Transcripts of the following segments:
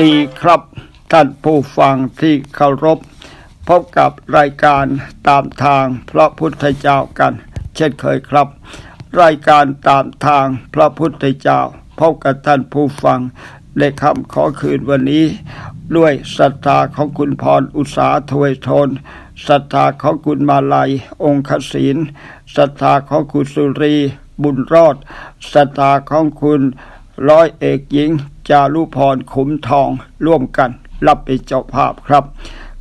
ดีครับ ท่านผู้ฟังที่เคารพ พบกับรายการตามทางพระพุทธเจ้ากัน เช่นเคยครับ รายการตามทางพระพุทธเจ้า พบกับท่านผู้ฟังในคำขอคืนวันนี้ ด้วยศรัทธาของคุณพรอุตสาถวยทนศรัทธาของคุณมาลัย องคศินศรัทธาของคุณสุรี บุญรอดศรัทธาของคุณร้อยเอกหญิง จารุพรขุมทองร่วมกัน รับเป็นเจ้าภาพครับ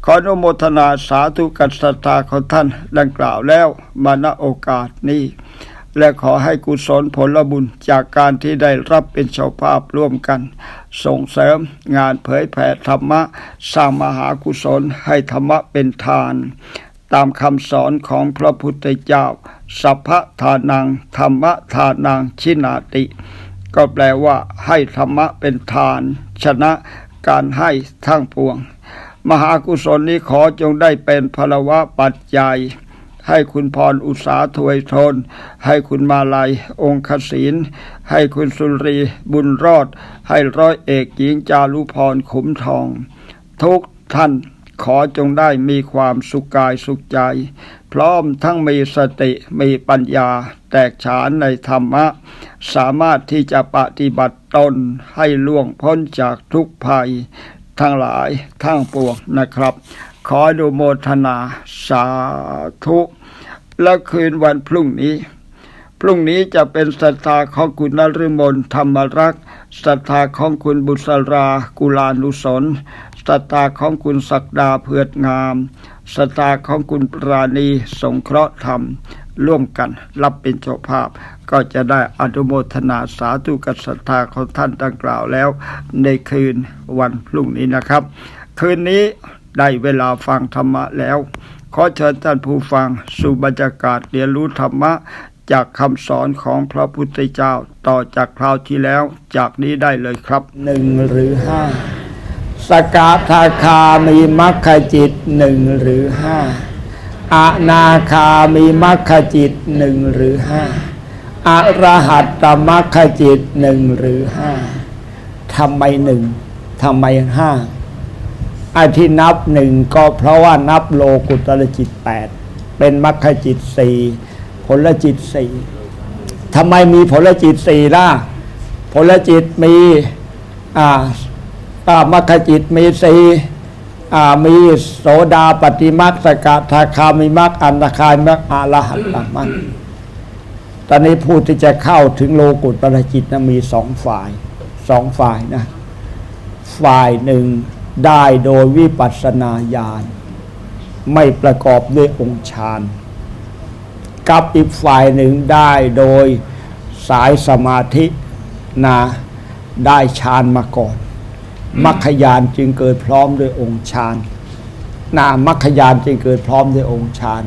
ขออนุโมทนาสาธุกับศรัทธาของท่านดังกล่าวแล้วมาณโอกาสนี้ และขอให้กุศลผลบุญจากการที่ได้รับเป็นเจ้าภาพร่วมกัน ส่งเสริมงานเผยแผ่ธรรมะสร้างมหากุศลให้ธรรมะเป็นทาน ตามคำสอนของพระพุทธเจ้า สัพพทานังธรรมทานังชินาติ ก็แปลว่า ให้ธรรมะเป็นทาน ชนะการให้ทั้งปวง มหากุศลนี้ขอจงได้เป็นพลวะปัจจัย ให้คุณพรอุตสาถวยทน ให้คุณมาลัย องคศินให้คุณสุรีบุญรอด ให้ร้อยเอกหญิงจารุพรขุมทอง ทุกท่านขอจงได้มีความสุขกายสุขใจ พร้อมทั้งมีสติมีปัญญา แตกฉานในธรรมะ สามารถที่จะปฏิบัติตนให้ล่วงพ้นจากทุกภัย ทั้งหลายทั้งปวงนะครับ ขออนุโมทนาสาธุ และคืนวันพรุ่งนี้ พรุ่งนี้จะเป็นศรัทธาของคุณนฤมลธรรมรักษ์ศรัทธาของคุณบุษรากุลานุสนศรัทธาของคุณศักดาเพือดงาม ศรัทธาของคุณปราณีสงเคราะห์ธรรม ร่วมกันรับเป็นเจ้าภาพ ก็จะได้อนุโมทนาสาธุกับศรัทธาของท่านดังกล่าวแล้ว ในคืนวันพรุ่งนี้นะครับ คืนนี้ได้เวลาฟังธรรมะแล้ว ขอเชิญท่านผู้ฟังสู่บรรยากาศเรียนรู้ธรรมะจากคำสอนของพระพุทธเจ้าต่อจากคราวที่แล้ว จากนี้ได้เลยครับหนึ่งหรือห้า สกาทาคามีมัคคจิตหนึ่งหรือห้าอานาคามีมัคคจิตหนึ่งหรือห้าอรหัตตมัคคจิตหนึ่งหรือห้าทำไมหนึ่งทำไมห้าไอ้ที่นับหนึ่งก็เพราะว่านับโลกุตรจิตแปดเป็นมรรคจิตสี่ผลจิตสี่ทำไมมีผลจิตสี่ล่ะ ผลจิตมีอ่า มรรคจิตมีสีมีโสดาปฏิมักสกทาคามิมักอันาคามิมักอรหัตตมักตอนนี้ผู้ที่จะเข้าถึงโลกุตปรจิตนะมีสองฝ่ายสองฝ่ายนะ ฝ่ายหนึ่งได้โดยวิปัสสนาญาณไม่ประกอบด้วยองค์ฌานกับอีกฝ่ายหนึ่งได้โดยสายสมาธินะได้ฌานมาก่อน มัคคยานจึงเกิดพร้อมด้วยองค์ฌานนะมัคคยานจึงเกิดพร้อมด้วยองค์ฌาน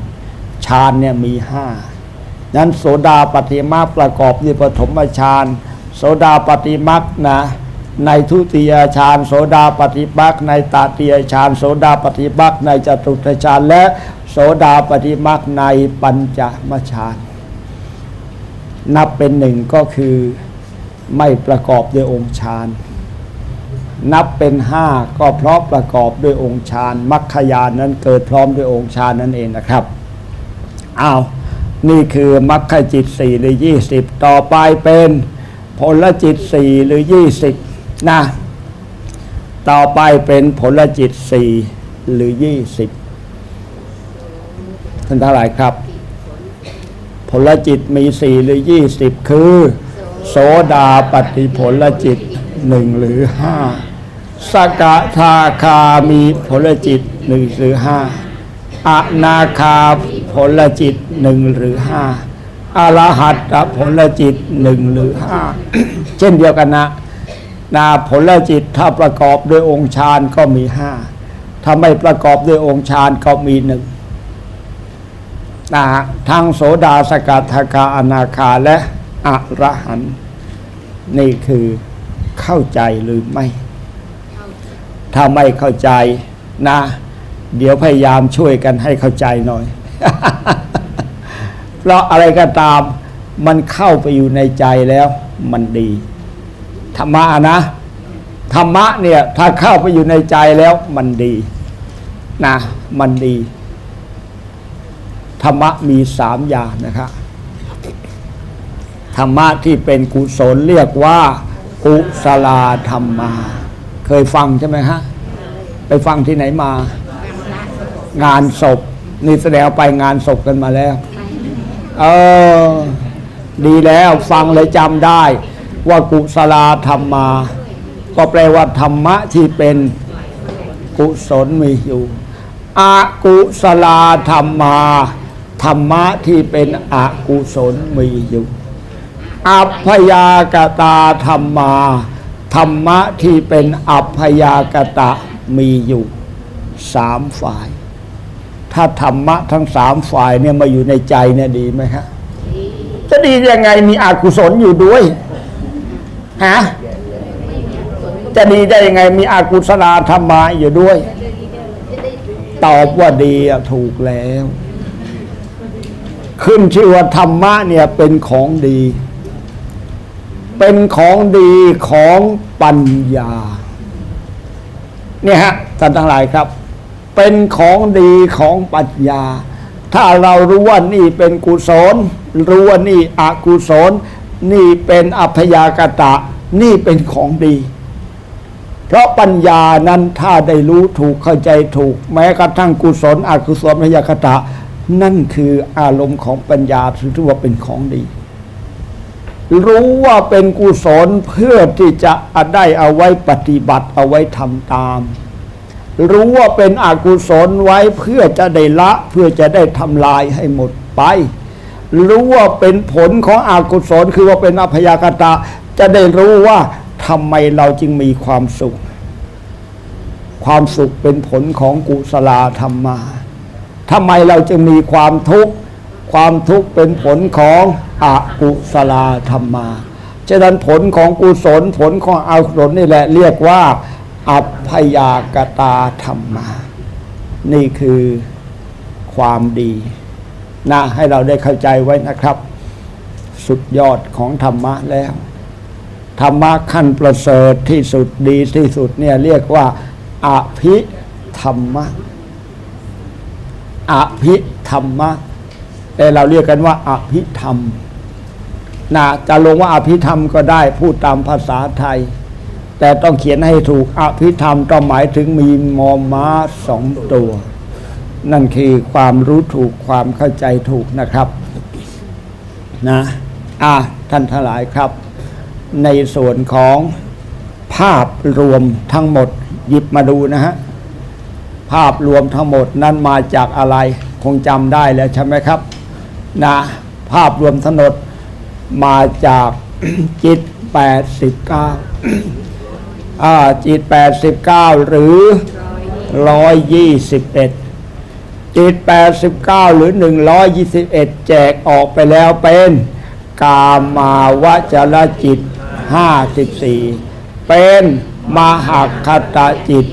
ฌานเนี่ยมีห้านั้นโสดาปฏิมาประกอบด้วยปฐมฌานโสดาปฏิมักนะในทุติยฌานโสดาปฏิบักในตาติยฌานโสดาปฏิบักในจตุตฌานและโสดาปฏิบักในปัญจมฌานนับเป็นหนึ่งก็คือไม่ประกอบด้วยองค์ฌาน นับเป็นห้าก็เพราะประกอบด้วยองค์ฌานมัคคยานนั้นเกิดพร้อมด้วยองค์ฌานนั่นเองนะครับอ้าวนี่คือมัคคจิตสี่หรือยี่สิบต่อไปเป็นผลจิตสี่หรือยี่สิบนะต่อไปเป็นผลจิตสี่หรือยี่สิบท่านเท่าไหร่ครับ ผลจิตมีสี่หรือยี่สิบคือ โสดาปฏิผลจิตหนึ่งหรือห้า สกทาคามีผลจิตหนึ่งหรือห้าอนาคาผลจิตหนึ่งหรือห้าอรหัตผลจิตหนึ่งหรือห้าเช่นเดียวกันนะนาผลจิตถ้าประกอบด้วยองค์ฌานก็มีห้าถ้าไม่ประกอบด้วยองค์ฌานก็มีหนึ่งนะทั้งโสดาสกัทาคาอนาคาและอรหันต์นี่คือเข้าใจหรือไม่ ถ้าไม่เข้าใจนะ เดี๋ยวพยายามช่วยกันให้เข้าใจหน่อย เพราะอะไรก็ตามมันเข้าไปอยู่ในใจแล้วมันดี ธรรมะนะ ธรรมะเนี่ย ถ้าเข้าไปอยู่ในใจแล้วมันดีนะมันดี ธรรมะมีสามอย่างนะครับธรรมะที่เป็นกุศลเรียกว่า กุศลธรรมา ยฟังใช่ไหมฮะ ไปฟังที่ไหนมา งานศพ นี่แสดงไปงานศพกันมาแล้ว เออ ดีแล้วฟังเลยจำได้ ว่ากุศลธรรมาก็แปลว่าธรรมะที่เป็นกุศลมีอยู่อากุศลธรรมาธรรมะที่เป็นอกุศลมีอยู่ อัพยากตาธรรมา ธรรมะที่เป็นอัพยากตะมีอยู่สามฝ่าย ถ้าธรรมะทั้งสามฝ่ายเนี่ยมาอยู่ในใจเนี่ยดีไหมฮะจะดียังไงมีอกุศลอยู่ด้วยฮะจะดีได้ยังไงมีอากุศลธรรมาอยู่ด้วย ตอบว่าดีอะถูกแล้ว ขึ้นชื่อว่าธรรมะเนี่ยเป็นของดี เป็นของดีของปัญญา เนี่ยฮะท่านทั้งหลายครับ เป็นของดีของปัญญา ถ้าเรารู้ว่านี่เป็นกุศล รู้ว่านี่อกุศล นี่เป็นอัพยากตะ นี่เป็นของดี เพราะปัญญานั้นถ้าได้รู้ถูกเข้าใจถูก แม้กระทั่งกุศลอกุศลพยากตะ นั่นคืออารมณ์ของปัญญาถือว่าเป็นของดี รู้ว่าเป็นกุศลเพื่อที่จะได้เอาไว้ปฏิบัติเอาไว้ทำตาม รู้ว่าเป็นอกุศลไว้เพื่อจะได้ละเพื่อจะได้ทำลายให้หมดไป รู้ว่าเป็นผลของอกุศลคือว่าเป็นอพยากตะ จะได้รู้ว่าทำไมเราจึงมีความสุข ความสุขเป็นผลของกุศลธรรมาทำไมเราจึงมีความทุกข์ ความทุกข์เป็นผลของอกุศลธรรมา ฉะนั้นผลของกุศลผลของอกุศลนี่แหละเรียกว่า อัพยากตาธรรมา นี่คือความดีนะให้เราได้เข้าใจไว้นะครับ สุดยอดของธรรมะแล้ว ธรรมะขั้นประเสริฐที่สุดดีที่สุดเนี่ยเรียกว่าอภิธรรมะอภิธรรมะ เราเรียกกันว่าอภิธรรมนะจะลงว่าอภิธรรมก็ได้พูดตามภาษาไทย แต่ต้องเขียนให้ถูกอภิธรรมต้องหมายถึงมีมอม้าสองตัว นั่นคือความรู้ถูกความเข้าใจถูกนะครับนะอะท่านทั้งหลายครับ ในส่วนของภาพรวมทั้งหมดหยิบมาดูนะฮะภาพรวมทั้งหมดนั้นมาจากอะไร คงจำได้แล้วใช่ไหมครับ นะภาพรวมทั้งหมดมาจากจิต 89อ่าจิต 89 หรือ 121 จิต 89 หรือ 121 แจกออกไปแล้วเป็น กามาวจรจิต 54 เป็นมหคตจิต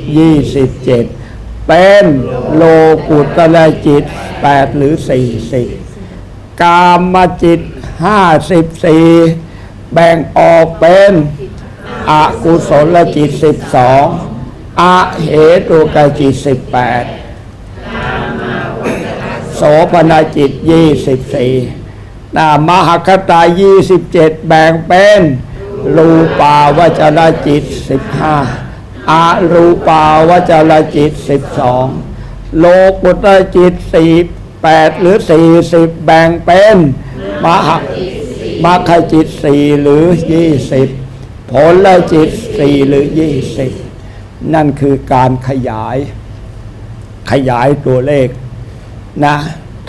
27 เป็นโลกุตระจิต 8 หรือ 40 กามจิต54แบ่งออกเป็นอกุศลจิต12อาเหตุกจิต18โสภณจิต24นามหคตา27แบ่งเป็นรูปาวจรจิต15อารูปาวจรจิต12โลกุตรจิต 48หรือ40แบ่งเป็นมหมรรคจิต4หรือ20ผลละจิต4หรือ20นั่นคือการขยาย ขยายตัวเลขนะ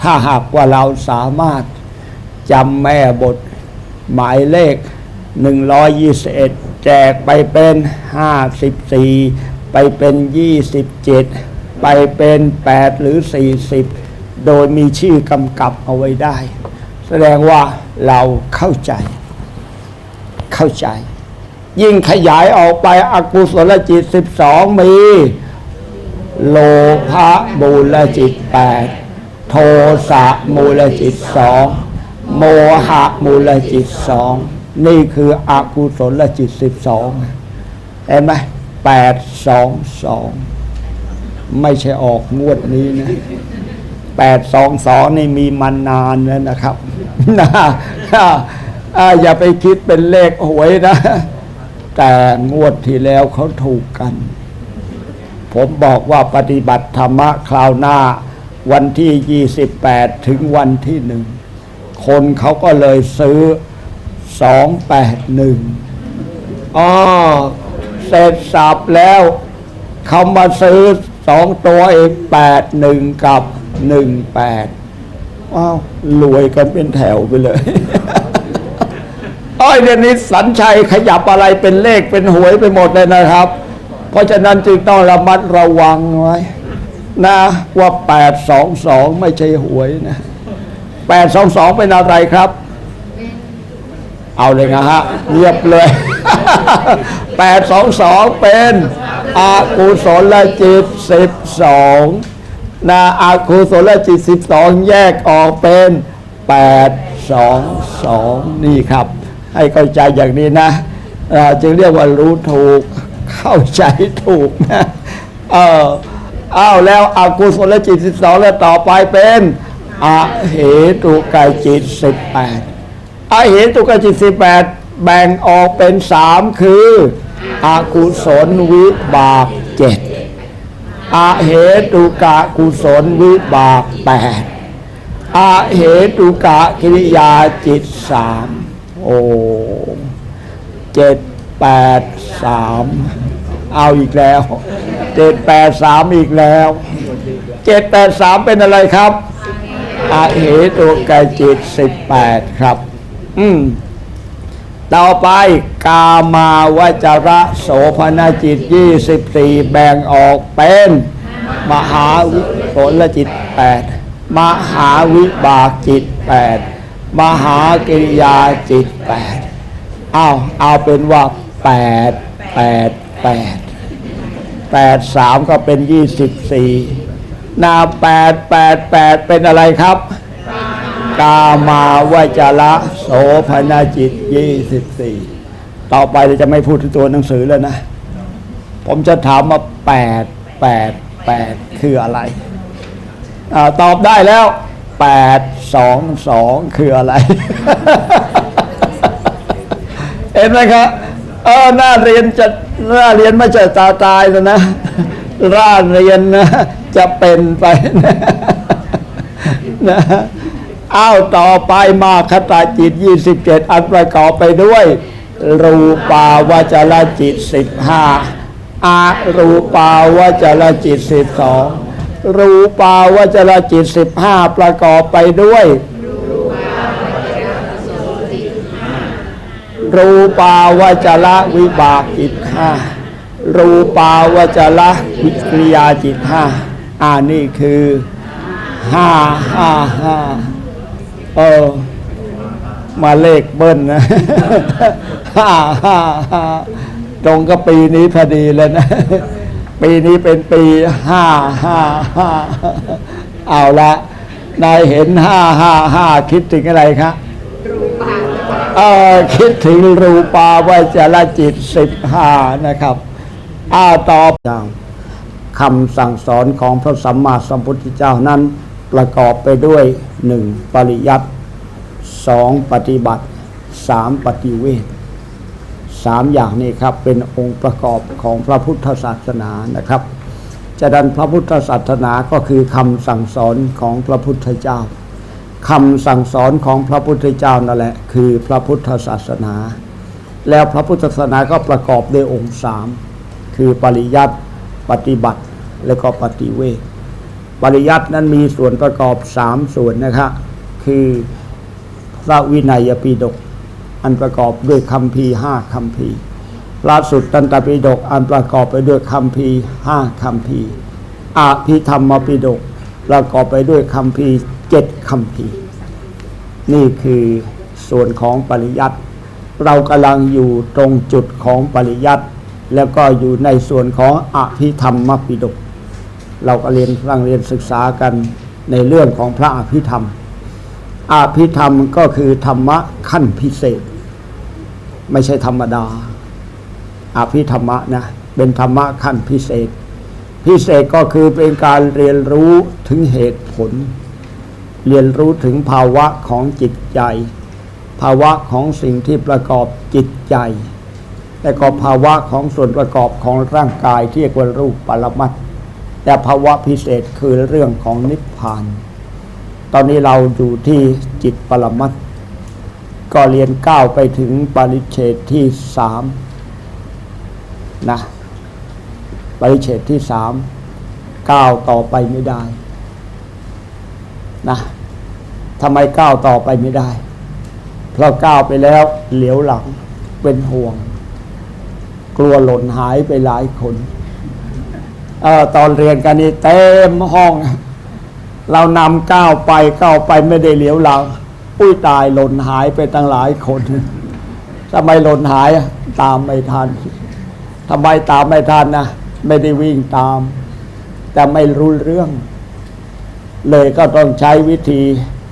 ถ้าหากว่าเราสามารถจำแม่บทหมายเลข 121 แจกไปเป็น 54 ไปเป็น 27 ไปเป็น 8 หรือ 40 โดยมีชื่อกำกับเอาไว้ได้ แสดงว่าเราเข้าใจ เข้าใจ ยิ่งขยายออกไปอกุศลจิต 12 มี โลภะมูลจิต 8 โทสะมูลจิตสองโมหะมูลจิตสองนี่คืออกุศลจิต 12เห็นไหมแปดสองสองไม่ใช่ออกงวดนี้นะ แปดสองสองนี่มีมานานแล้วนะครับนะอย่าไปคิดเป็นเลขหวยนะ แต่งวดที่แล้วเขาถูกกัน ผมบอกว่าปฏิบัติธรรมะคราวหน้า วันที่ 28 ถึงวันที่หนึ่ง คนเขาก็เลยซื้อ 281อ๋อเสร็จสับแล้วเขามาซื้อสองตัวเอง81 กับ 18ว้าวรวยกันเป็นแถวไปเลยอ้อยเดนี้สัญชัยขยับอะไรเป็นเลขเป็นหวยไปหมดเลยนะครับ เพราะฉะนั้นจึงต้องระมัดระวังไว้นะว่า822ไม่ใช่หวยนะ822เป็นอะไรครับ เอาเลยนะฮะเงียบเลย822เป็นอากุศลจิต12 นะอากุศลจิต 12 แยกออกเป็น 822 นี่ครับ ให้เข้าใจอย่างนี้นะจึงเรียกว่ารู้ถูกเข้าใจถูกนะเอออ้าวแล้วอากุศลจิต 12 แล้วต่อไปเป็นอาเหตุกายจิต 18อาเหตุกายจิตสิบแปดแบ่งออกเป็นสามคืออากุศลวิบากเจ็ด อาเหตุกะกุศลวิบากแปดอาเหตุกะกิริยาจิตสามโอ้เจ็ดแปดสามเอาอีกแล้วเจ็ดแปดสามอีกแล้วเจ็ดแปดสามเป็นอะไรครับอาเหตุกายจิตสิบแปดครับ อืม ต่อไปกามาวจระโสภณจิตยี่สิบสี่แบ่งออกเป็น มหาวิผลจิตแปดมหาวิบากจิตแปดมหากิริยาจิตแปดเอาเอาเป็นว่าแปดแปดแปดแปดสามก็เป็นยี่สิบสี่นาแปดแปดแปดเป็นอะไรครับ กามาวจระโสภณจิตยี่สิบสี่ต่อไปเราจะไม่พูดถึงตัวหนังสือแล้วนะ ผมจะถามมาแปดแปดแปดคืออะไรอตอบได้แล้วแปดสองสองคืออะไร เห็นไหมครับเออหน้าเรียนจะหน้าเรียนไม่ใช่ตาตายนะนะร่าเรียนนะจะเป็นไปนะนะ อ้าวต่อไปมาคตาจิต 27 อันประกอบไปด้วย รูปาวจรจิต 15อารูปาวจรจิต 12 รูปาวจรจิต 15 ประกอบไปด้วยรูปาวจระวิบากจิตห้ารูปาวจระวิกริยาจิตห้าอ่านี่คือห้าห้าห้า เออ มาเลขเบิ้ลนะห้าห้าห้าตรงกับปีนี้พอดีเลยนะ ปีนี้เป็นปีห้าห้าห้าเอาละนายเห็นห้าห้าห้าคิดถึงอะไรครับเออคิดถึงรูปาวจรจิตสิบห้านะครับอ้าตอบอย่างคำสั่งสอนของพระสัมมาสัมพุทธเจ้านั้น ประกอบไปด้วยหนึ่งปริยัติสองปฏิบัติสามปฏิเวทสามอย่างนี้ครับเป็นองค์ประกอบของพระพุทธศาสนานะครับจะดันพระพุทธศาสนาก็คือคำสั่งสอนของพระพุทธเจ้าคำสั่งสอนของพระพุทธเจ้านั่นแหละคือพระพุทธศาสนา แล้วพระพุทธศาสนาก็ประกอบด้วยองค์สามคือปริยัติปฏิบัติและก็ปฏิเวท ปริยัตินั้นมีส่วนประกอบสามส่วนนะครับคือพระวินัยปิฎกอันประกอบด้วยคำพีห้าคำพีร์พระสุตตันตปิฎกอันประกอบไปด้วยคำพีห้าคำพีร์อภิธรรมปิฎกประกอบไปด้วยคำพีเจ็ดคำพีนี่คือส่วนของปริยัติเรากำลังอยู่ตรงจุดของปริยัติแล้วก็อยู่ในส่วนของอภิธรรมปิฎก เราก็เรียนฟังเรียนศึกษากันในเรื่องของพระอภิธรรมอภิธรรมก็คือธรรมะขั้นพิเศษ ไม่ใช่ธรรมดาอภิธรรมะนะเป็นธรรมะขั้นพิเศษ พิเศษก็คือเป็นการเรียนรู้ถึงเหตุผล เรียนรู้ถึงภาวะของจิตใจ ภาวะของสิ่งที่ประกอบจิตใจ และก็ภาวะของส่วนประกอบของร่างกายที่เรียกว่ารูปปรมัตถ์ แต่ภาวะพิเศษคือเรื่องของนิพพาน ตอนนี้เราอยู่ที่จิตปรมัตถ์ก็เรียนก้าวไปถึงปริเฉดที่สามนะปริเฉดที่สามก้าวต่อไปไม่ได้นะทำไมก้าวต่อไปไม่ได้ เพราะก้าวไปแล้วเหลียวหลังเป็นห่วง กลัวหล่นหายไปหลายคน เออตอนเรียนกันนี่เต็มห้อง เรานำก้าวไปก้าวไปไม่ได้เหลียวหลังอุ้ยตายหล่นหายไปตั้งหลายคนทำไมหล่นหายตามไม่ทันทำไมตามไม่ทันนะไม่ได้วิ่งตาม แต่ไม่รู้เรื่อง เลยก็ต้องใช้วิธี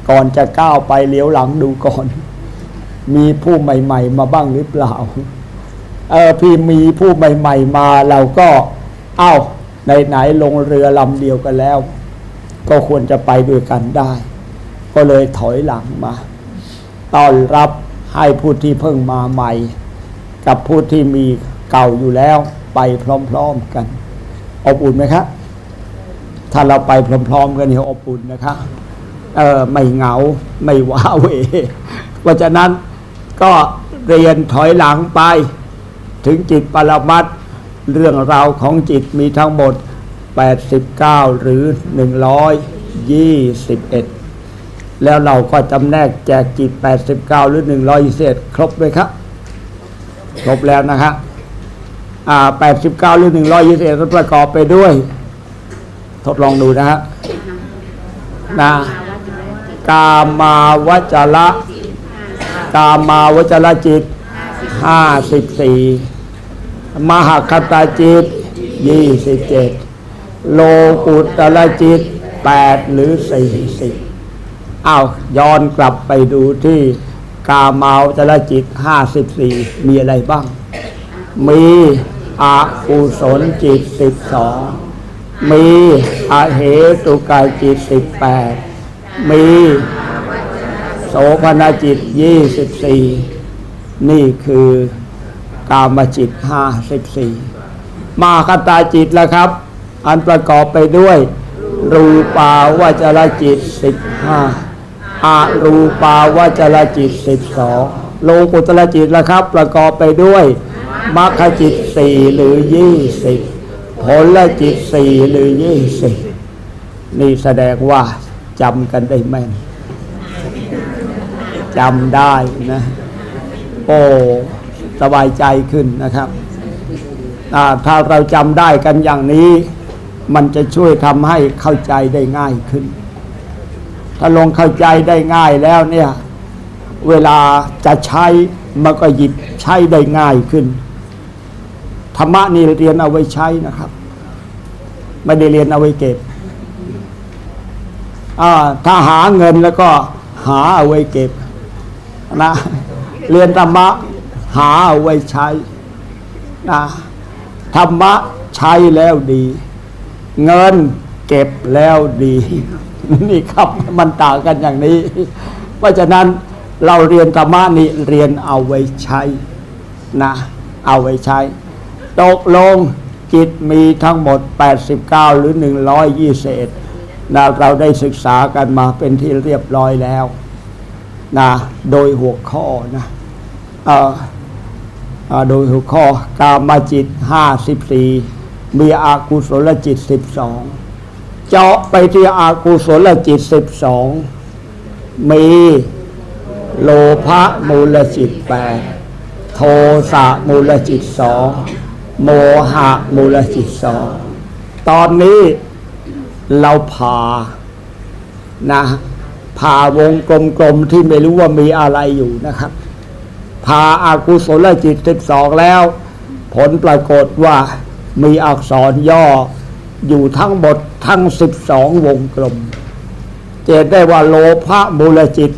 ก่อนจะก้าวไปเหลียวหลังดูก่อน มีผู้ใหม่ ๆ มาบ้างหรือเปล่า เออพี่มีผู้ใหม่ ๆ มาเราก็ เอ้า ไหนๆลงเรือลำเดียวกันแล้ว ก็ควรจะไปด้วยกันได้ ก็เลยถอยหลังมาต้อนรับให้ผู้ที่เพิ่งมาใหม่ กับผู้ที่มีเก่าอยู่แล้วไปพร้อมๆกัน อบอุ่นไหมครับถ้าเราไปพร้อม ๆ กันเนี่ยอบอุ่นนะคะเออไม่เหงาไม่ว้าเวเพราะฉะนั้นก็เรียนถอยหลังไป ถึงจิตปรมัตถ เรื่องราวของจิตมีทั้งหมด 89 หรือ 121 แล้วเราก็จำแนกแจกจิต 89 หรือ 121 ครบเลยครับ ครบแล้วนะครับอ่า89 หรือ 121ประกอบไปด้วย ทดลองดูนะฮะนะกามาวจระกามาวจระจิต 54 มหคตาจิตยี่สิบเจ็ดโลกุตละจิตแปดหรือสี่สิบอาย้อนกลับไปดูที่กาเมาจละจิตห้าสิบสี่มีอะไรบ้าง มีอาอุศนจิตสิบสองมีอาเหตุกายจิตสิบแปดมีโสภณจิตยี่สิบสี่นี่คือ กามจิต54มาคตาจิตแล้วครับ อันประกอบไปด้วย รูปาวจรจิต15อารูปาวจรจิต12โลกุตรจิตแล้วครับ ประกอบไปด้วยมรรคจิต4หรือ20ผลจิต4หรือ20นี่แสดงว่าจำกันได้แม่นจำได้นะ โอ้ สบายใจขึ้นนะครับถ้าเราจำได้กันอย่างนี้ มันจะช่วยทำให้เข้าใจได้ง่ายขึ้น ถ้าลงเข้าใจได้ง่ายแล้วเนี่ย เวลาจะใช้มันก็หยิบใช้ได้ง่ายขึ้นธรรมะนี่เรียนเอาไว้ใช้นะครับไม่ได้เรียนเอาไว้เก็บถ้าหาเงินแล้วก็หาเอาไว้เก็บนะเรียนธรรมะ หาเอาไว้ใช้นะธรรมะใช้แล้วดี เงินเก็บแล้วดี นี่ครับมันต่างกันอย่างนี้ เพราะฉะนั้นเราเรียนธรรมะนี่เรียนเอาไว้ใช้นะเอาไว้ใช้ตกลงจิตมีทั้งหมด 89 หรือ 120นะเราได้ศึกษากันมาเป็นที่เรียบร้อยแล้วนะโดยหัวข้อนะเอ่อ ดยหัวข้อกามจิต54มีอากุศลจิต12เจาะไปที่อากุศลจิต12มีโลภะมูลจิต8โทสะมูลจิต2โมหะมูลจิต2ตอนนี้เราผ่านะผ่าวงกลมๆที่ไม่รู้ว่ามีอะไรอยู่นะครับ ผ่าอากุศลจิต12แล้ว ผลปรากฏว่ามีอักษรย่ออยู่ทั้งหมดทั้ง12วงกลม เจนได้ว่าโลภะมูลจิต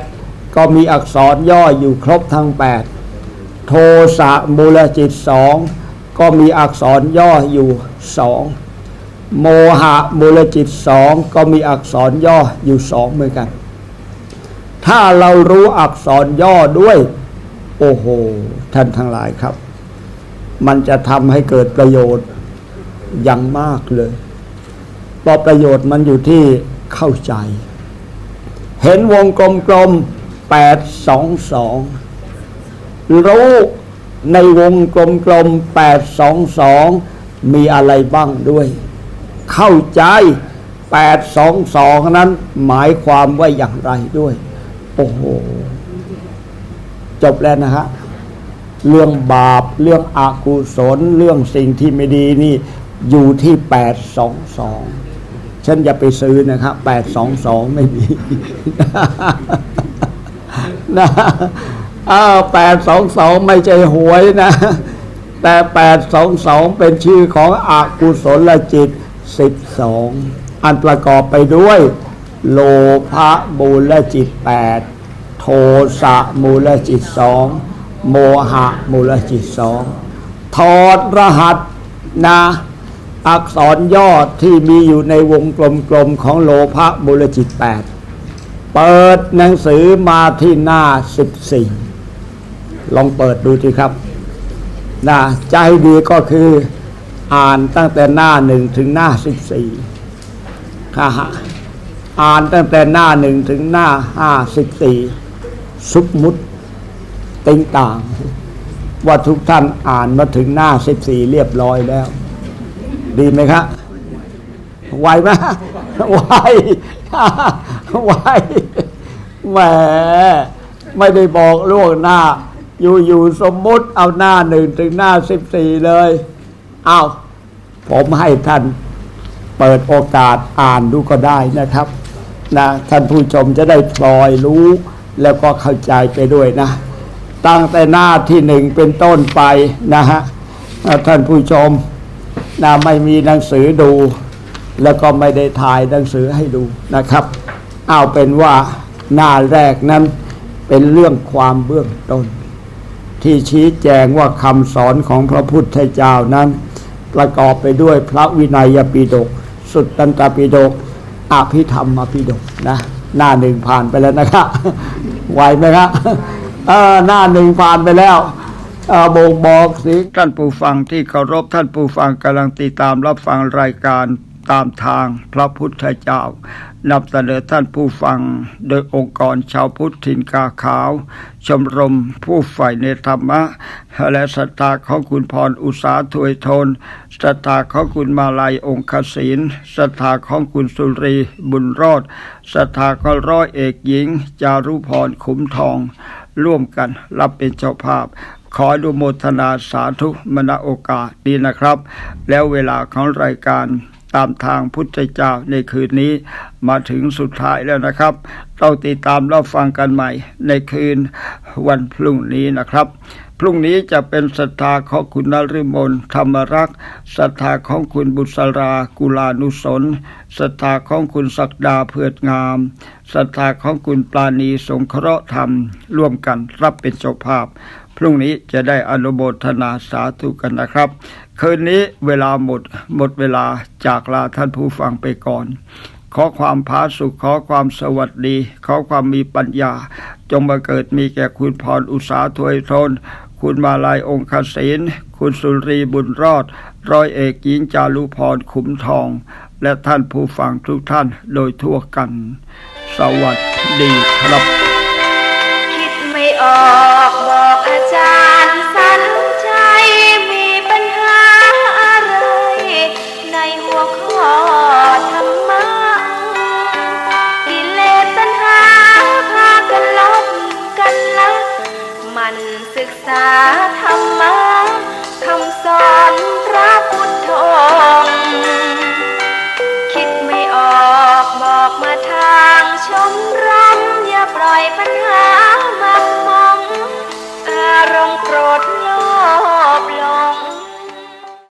8ก็มีอักษรย่ออยู่ครบทั้ง8โทสะมูลจิต2ก็มีอักษรย่ออยู่สองโมหะมูลจิตสองก็มีอักษรย่ออยู่สองเหมือนกัน ถ้าเรารู้อักษรย่อด้วย โอ้โห ท่านทั้งหลายครับ มันจะทำให้เกิดประโยชน์อย่างมากเลยเพราะประโยชน์มันอยู่ที่เข้าใจ เห็นวงกลมๆแปดสองสองรู้ในวงกลมๆแปดสองสองมีอะไรบ้างด้วย เข้าใจแปดสองสองนั้นหมายความว่าอย่างไรด้วย โอ้โห จบแล้วนะฮะเรื่องบาปเรื่องอกุศลเรื่องสิ่งที่ไม่ดีนี่อยู่ที่แปดสองสองฉันอย่าไปซื้อนะครับแปดสองสองไม่มีนะอ้าวแปดสองสองไม่ใช่หวยนะ แต่แปดสองสองเป็นชื่อของอกุศลจิตสิบสองอันประกอบไปด้วย โลภะมูลจิตแปด โทสะมูลจิตสองโมหะมูลจิตสองถอดรหัสนะอักษรย่อที่มีอยู่ในวงกลมๆของโลภะมูลจิตแปดเปิดหนังสือมาที่หน้าสิบสี่ลองเปิดดูสิครับนะใจดีก็คืออ่านตั้งแต่หน้าหนึ่งถึงหน้าสิบสี่ค่ะอ่านตั้งแต่หน้าหนึ่งถึงหน้าห้าสิบสี่ สุกมุดติงต่าง ว่าทุกท่านอ่านมาถึงหน้าสิบสี่เรียบร้อยแล้ว ดีไหมครับไวไหมไวไวแหมไม่ได้บอกล่วงหน้า อยู่ๆสมมุติเอาหน้าหนึ่งถึงหน้าสิบสี่เลยเอาผมให้ท่านเปิดโอกาสอ่านดูก็ได้นะครับนะท่านผู้ชมจะได้พลอยรู้ แล้วก็เข้าใจไปด้วยนะ ตั้งแต่หน้าที่หนึ่งเป็นต้นไปนะฮะท่านผู้ชมนะไม่มีหนังสือดู แล้วก็ไม่ได้ถ่ายหนังสือให้ดูนะครับ เอาเป็นว่าหน้าแรกนั้นเป็นเรื่องความเบื้องต้น ที่ชี้แจงว่าคำสอนของพระพุทธเจ้านั้น ประกอบไปด้วยพระวินัยปิฎกสุตตันตปิฎกอภิธรรมปิฎกนะ หน้าหนึ่งผ่านไปแล้วนะครับไหวไหมครับเออหน้าหนึ่งผ่านไปแล้วเอ่อบ่งบอกสิท่านผู้ฟังที่เคารพท่านผู้ฟังกำลังติดตามรับฟังรายการตามทางพระพุทธเจ้า นำเสนอท่านผู้ฟัง โดยองค์กรชาวพุทธถิ่นกาขาว ชมรมผู้ใฝ่ในธรรมะ และศรัทธาของคุณพรอุษาถวยทนศรัทธาของคุณมาลัยองคศินศรัทธาของคุณสุรีบุญรอดศรัทธาของร้อยเอกหญิง จารุพรขุมทอง ร่วมกันรับเป็นเจ้าภาพขออนุโมทนาสาธุมณโอกาสดีนะครับ แล้วเวลาของรายการ ตามทางพุทธเจ้าในคืนนี้มาถึงสุดท้ายแล้วนะครับต้องติดตามรับฟังกันใหม่ในคืนวันพรุ่งนี้นะครับพรุ่งนี้จะเป็นศรัทธาของคุณนฤมลธรรมรักษ์ศรัทธาของคุณบุษรากุลานุสนศรัทธาของคุณศักดาเพื่องามศรัทธาของคุณปราณีสงเคราะห์ธรรม ร่วมกันรับเป็นเจ้าภาพ พรุ่งนี้จะได้อนุโมทนาสาธุกันนะครับ คืนนี้เวลาหมด หมดเวลาจากลาท่านผู้ฟังไปก่อน ขอความผาสุขขอความสวัสดี ขอความมีปัญญา จงมาเกิดมีแก่คุณพรอุษาถวยทน คุณมาลายองคศินคุณสุรีบุญรอด ร้อยเอกหญิงจารุพรขุมทอง และท่านผู้ฟังทุกท่านโดยทั่วกัน สวัสดีครับ คิดไม่ออกบอกอาจารย์สันาธรรมะคำสอนพระพุทธองค์คิดไม่ออกบอกมาทางชมรมอย่าปล่อยปัญหา